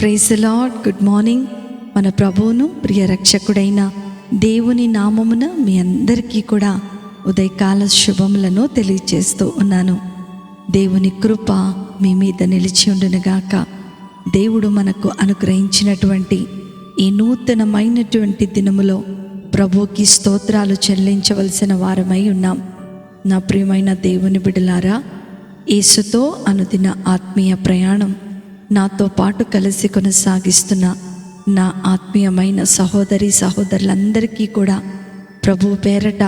Praise lord good morning మన ప్రభువును ప్రియ రక్షకుడైన దేవుని నామమున మీ అందరికీ కూడా ఉదయకాల శుభములను తెలియజేస్తూ ఉన్నాను. దేవుని కృప మీ మీద నిలిచి ఉండునుగాక. దేవుడు మనకు అనుగ్రహించినటువంటి ఈ నూతనమైనటువంటి దినములో ప్రభుకి స్తోత్రాలు చెల్లించవలసిన వారమై ఉన్నాం. నా ప్రియమైన దేవుని బిడలారా యేసుతో అనుదిన ఆత్మీయ ప్రయాణం నాతో పాటు కలిసి కొనసాగిస్తున్న నా ఆత్మీయమైన సహోదరి సహోదరులందరికీ కూడా ప్రభు పేరట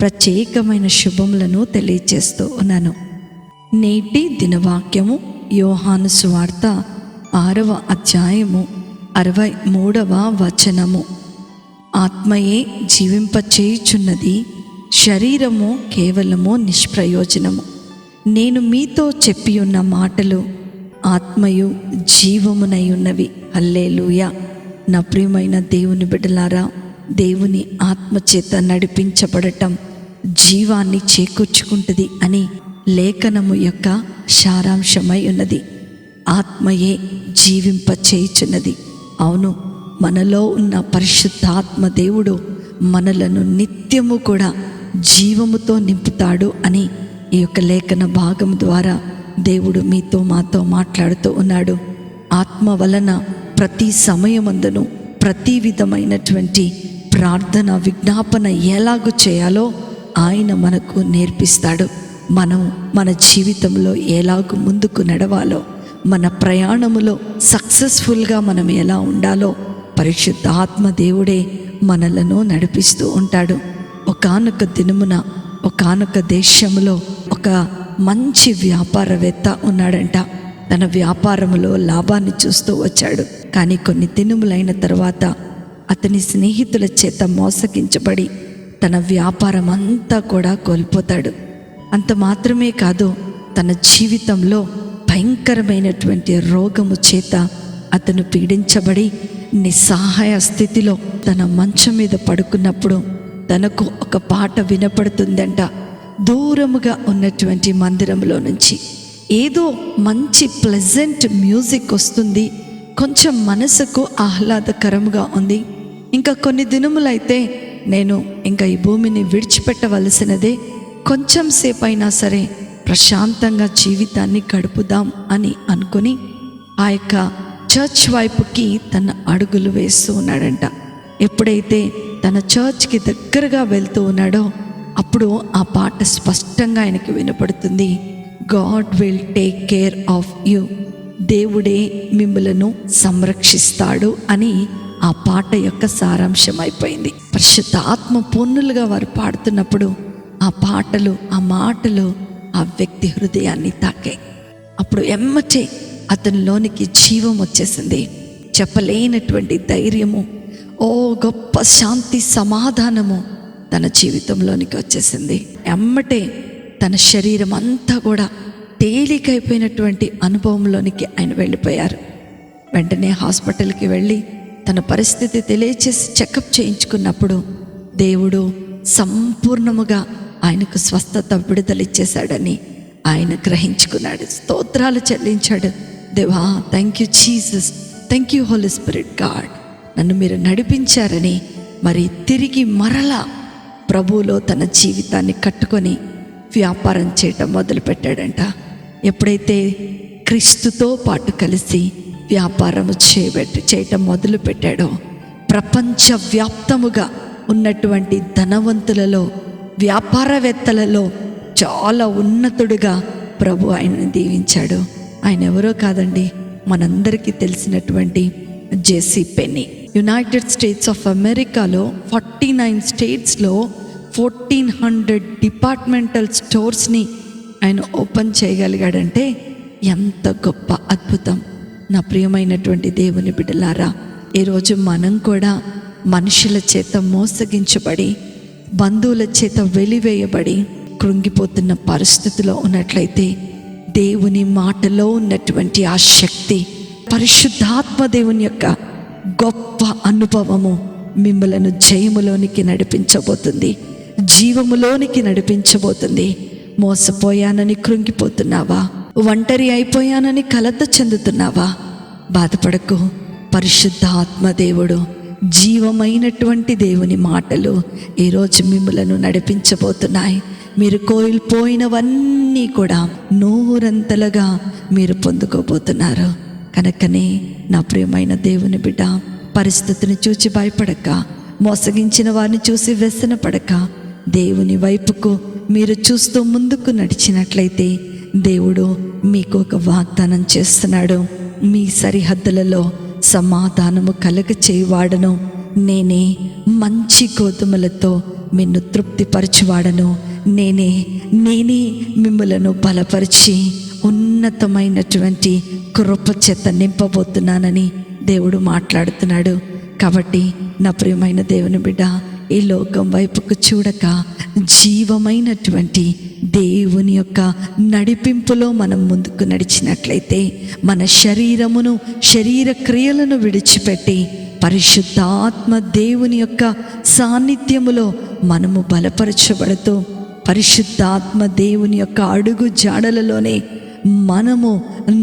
ప్రత్యేకమైన శుభములను తెలియజేస్తూ ఉన్నాను. నేటి దినవాక్యము యోహాను సువార్త ఆరవ అధ్యాయము అరవై మూడవ వచనము. ఆత్మయే జీవింపచేయుచున్నది శరీరము కేవలము నిష్ప్రయోజనము. నేను మీతో చెప్పి ఉన్న మాటలు ఆత్మయు జీవమునై ఉన్నవి హల్లేలూయ. నా ప్రియమైన దేవుని బిడ్డలారా దేవుని ఆత్మచేత నడిపించబడటం జీవాన్ని చేకూర్చుకుంటుంది అని లేఖనము యొక్క సారాంశమై ఉన్నది ఆత్మయే జీవింపచేయుచున్నది. అవును మనలో ఉన్న పరిశుద్ధాత్మ దేవుడు మనలను నిత్యము కూడా జీవముతో నింపుతాడు అని ఈ యొక్క లేఖన భాగం ద్వారా దేవుడు మీతో మాతో మాట్లాడుతూ ఉన్నాడు. ఆత్మ వలన ప్రతి సమయమందును ప్రతి విధమైనటువంటి ప్రార్థన విజ్ఞాపన ఎలాగూ చేయాలో ఆయన మనకు నేర్పిస్తాడు. మనం మన జీవితంలో ఎలాగూ ముందుకు నడవాలో మన ప్రయాణములో సక్సెస్ఫుల్గా మనం ఎలా ఉండాలో పరిశుద్ధ ఆత్మ దేవుడే మనలను నడిపిస్తూ ఉంటాడు. ఒకనొక దినమున ఒకనొక దేశంలో ఒక మంచి వ్యాపారవేత్త ఉన్నాడంట. తన వ్యాపారములో లాభాన్ని చూస్తూ వచ్చాడు. కానీ కొన్ని దినములైన తర్వాత అతని స్నేహితుల చేత మోసగించబడి తన వ్యాపారం అంతా కూడా కోల్పోతాడు. అంత మాత్రమే కాదు తన జీవితంలో భయంకరమైనటువంటి రోగము చేత అతను పీడించబడి నిస్సహాయ స్థితిలో తన మంచం మీద పడుకున్నప్పుడు తనకు ఒక పాట వినపడుతుందంట. దూరముగా ఉన్నటువంటి మందిరంలో నుంచి ఏదో మంచి ప్లెజెంట్ మ్యూజిక్ వస్తుంది. కొంచెం మనసుకు ఆహ్లాదకరంగా ఉంది. ఇంకా కొన్ని దినములైతే నేను ఇంకా ఈ భూమిని విడిచిపెట్టవలసినదే కొంచెం సేపు అయినా సరే ప్రశాంతంగా జీవితాన్ని గడుపుదాం అని అనుకుని ఆ యొక్క చర్చ్ వైపుకి తన అడుగులు వేస్తూ ఉన్నాడంట. ఎప్పుడైతే తన చర్చ్కి దగ్గరగా వెళ్తూ ఉన్నాడో అప్పుడు ఆ పాట స్పష్టంగా ఆయనకి వినపడుతుంది. God will take care of you. దేవుడే మిమ్మలను సంరక్షిస్తాడు అని ఆ పాట యొక్క సారాంశం అయిపోయింది పరిశుద్ధ ఆత్మ పొన్నులుగా వారు పాడుతున్నప్పుడు ఆ పాటలు ఆ మాటలు ఆ వ్యక్తి హృదయాన్ని తాకాయి అప్పుడు ఎమ్మటే అతనిలోనికి జీవం వచ్చేసింది. చెప్పలేనటువంటి ధైర్యము ఓ గొప్ప శాంతి సమాధానము తన జీవితంలోనికి వచ్చేసింది. ఎమ్మటే తన శరీరం అంతా కూడా తేలికైపోయినటువంటి అనుభవంలోనికి ఆయన వెళ్ళిపోయారు. వెంటనే హాస్పిటల్కి వెళ్ళి తన పరిస్థితి తెలియచేసి చెకప్ చేయించుకున్నప్పుడు దేవుడు సంపూర్ణముగా ఆయనకు స్వస్థత విడుదలిచ్చేశాడని ఆయన గ్రహించుకున్నాడు. స్తోత్రాలు చెల్లించాడు. దేవా thank you Jesus thank you holy spirit God నన్ను మీరు నడిపించారని మరి తిరిగి మరలా ప్రభువులో తన జీవితాన్ని కట్టుకొని వ్యాపారం చేయటం మొదలుపెట్టాడంట. ఎప్పుడైతే క్రీస్తుతో పాటు కలిసి వ్యాపారం చేయబెట్టి చేయటం మొదలుపెట్టాడో ప్రపంచవ్యాప్తముగా ఉన్నటువంటి ధనవంతులలో వ్యాపారవేత్తలలో చాలా ఉన్నతుడుగా ప్రభు ఆయనను దీవించాడు. ఆయన ఎవరో కాదండి మనందరికీ తెలిసినటువంటి J C Penney. United States of అమెరికాలో ఫార్టీ నైన్ స్టేట్స్లో ఫోర్టీన్ హండ్రెడ్ డిపార్ట్మెంటల్ స్టోర్స్ని ఆయన ఓపెన్ చేయగలిగాడంటే ఎంత గొప్ప అద్భుతం. నా ప్రియమైనటువంటి దేవుని బిడ్డలారా ఈరోజు మనం కూడా మనుషుల చేత మోసగించబడి బంధువుల చేత వెలివేయబడి కృంగిపోతున్న పరిస్థితిలో ఉన్నట్లయితే దేవుని మాటలో ఉన్నటువంటి ఆ శక్తి పరిశుద్ధాత్మ దేవుని యొక్క గొప్ప అనుభవము మిమ్మలను జయములోనికి నడిపించబోతుంది. జీవములోనికి నడిపించబోతుంది. మోసపోయానని కృంగిపోతున్నావా? ఒంటరి అయిపోయానని కలత చెందుతున్నావా? బాధపడకు. పరిశుద్ధ ఆత్మదేవుడు జీవమైనటువంటి దేవుని మాటలు ఈరోజు మిమ్మలను నడిపించబోతున్నాయి. మీరు కోల్పోయినవన్నీ కూడా నూరంతలుగా మీరు పొందుకోబోతున్నారు. కనుకనే నా ప్రియమైన దేవుని బిడ్డ పరిస్థితిని చూచి భయపడక. మోసగించిన వారిని చూసి వ్యసన పడక దేవుని వైపుకు మీరు చూస్తూ ముందుకు నడిచినట్లయితే దేవుడు మీకు ఒక వాగ్దానం చేస్తున్నాడు. మీ సరిహద్దులలో సమాధానము కలగ చేయవాడను. నేనే మంచి గోధుమలతో మిన్ను తృప్తిపరచువాడను. నేనే నేనే మిమ్మలను బలపరిచి ఉన్నతమైనటువంటి కృప చేత నింపబోతున్నానని దేవుడు మాట్లాడుతున్నాడు. కాబట్టి నా ప్రియమైన దేవుని బిడ్డ ఈ లోకం వైపుకు చూడక జీవమైనటువంటి దేవుని యొక్క నడిపింపులో మనం ముందుకు నడిచినట్లయితే మన శరీరమును శరీర క్రియలను విడిచిపెట్టి పరిశుద్ధాత్మ దేవుని యొక్క సాన్నిధ్యములో మనము బలపరచబడుతూ పరిశుద్ధాత్మ దేవుని యొక్క అడుగు జాడలలోనే మనము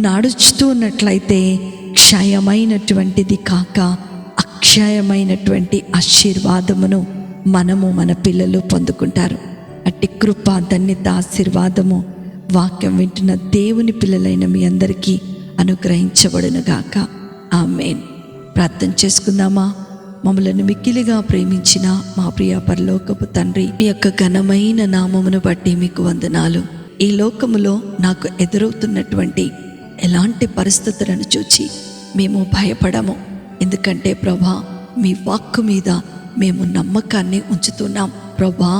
నడుచుతున్నట్లయితే క్షయమైనటువంటిది కాక అక్షయమైనటువంటి ఆశీర్వాదమును మనము మన పిల్లలు పొందుకుంటారు. అట్టి కృప ధన్యత ఆశీర్వాదము వాక్యం వింటున్న దేవుని పిల్లలైన మీ అందరికీ అనుగ్రహించబడునుగాక. ఆమెన్. ప్రార్థన చేసుకుందామా? మమ్మలను మిక్కిలిగా ప్రేమించిన మా ప్రియ పరలోకపు తండ్రి మీ యొక్క ఘనమైన నామమును బట్టి మీకు వందనాలు. ఈ లోకములో నాకు ఎదురవుతున్నటువంటి ఎలాంటి పరిస్థితులను చూచి మేము భయపడము. ఎందుకంటే ప్రభా మీ వాక్కు మీద మేము నమ్మకాన్ని ఉంచుతున్నాం. ప్రభా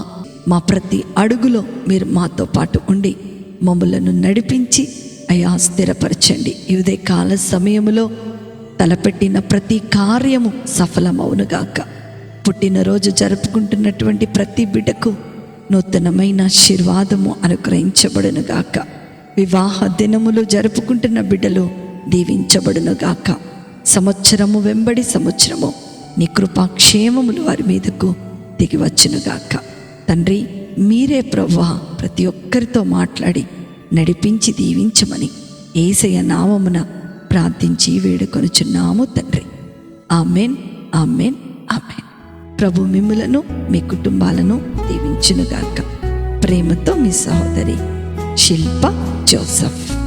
మా ప్రతి అడుగులో మీరు మాతో పాటు ఉండి మమ్మలను నడిపించి అయా స్థిరపరచండి. ఇదే కాల సమయములో తలపెట్టిన ప్రతి కార్యము సఫలమవునుగాక పుట్టినరోజు జరుపుకుంటున్నటువంటి ప్రతి బిడ్డకు నూతనమైన ఆశీర్వాదము అనుగ్రహించబడునుగాక వివాహ దినములు జరుపుకుంటున్న బిడ్డలు దీవించబడునుగాక సంవత్సరము వెంబడి సంవత్సరము నీ కృపాక్షేమములు వారి మీదకు దిగివచ్చునుగాక తండ్రి మీరే ప్రవ్వా ప్రతి ఒక్కరితో మాట్లాడి నడిపించి దీవించమని ఏసయ నామమున ప్రార్థించి వేడుకొనుచున్నాము తండ్రి. Amen amen amen. ప్రభు మిమ్ములను మీ కుటుంబాలను దీవించునుగాక ప్రేమతో మీ సహోదరి శిల్ప జోసఫ్.